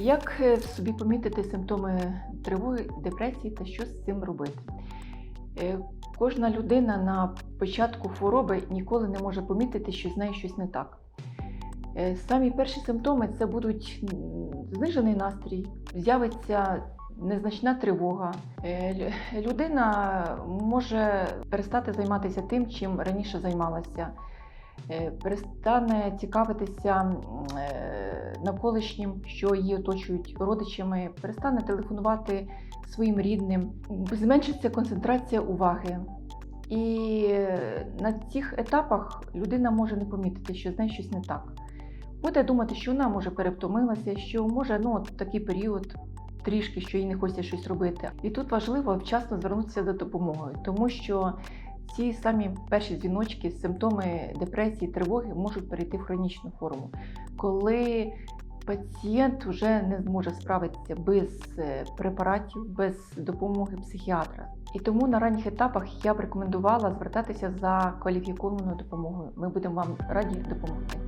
Як е, собі помітити симптоми тривоги, депресії та що з цим робити? Е, Кожна людина на початку хвороби ніколи не може помітити, що з нею щось не так. Е, Самі перші симптоми це будуть знижений настрій, з'явиться незначна тривога. Людина може перестати займатися тим, чим раніше займалася, перестане цікавитися навколишнім, що її оточують родичами, перестане телефонувати своїм рідним, зменшиться концентрація уваги. І на цих етапах людина може не помітити, що з нею щось не так. Буде думати, що вона може перевтомилася, що може ну, от такий період трішки, що їй не хочеться щось робити. І тут важливо вчасно звернутися за допомогою, тому що ці самі перші дзвіночки, симптоми депресії, тривоги можуть перейти в хронічну форму, коли пацієнт вже не зможе справитися без е, препаратів, без допомоги психіатра. І тому на ранніх етапах я б рекомендувала звертатися за кваліфікованою допомогою. Ми будемо вам раді допомогти.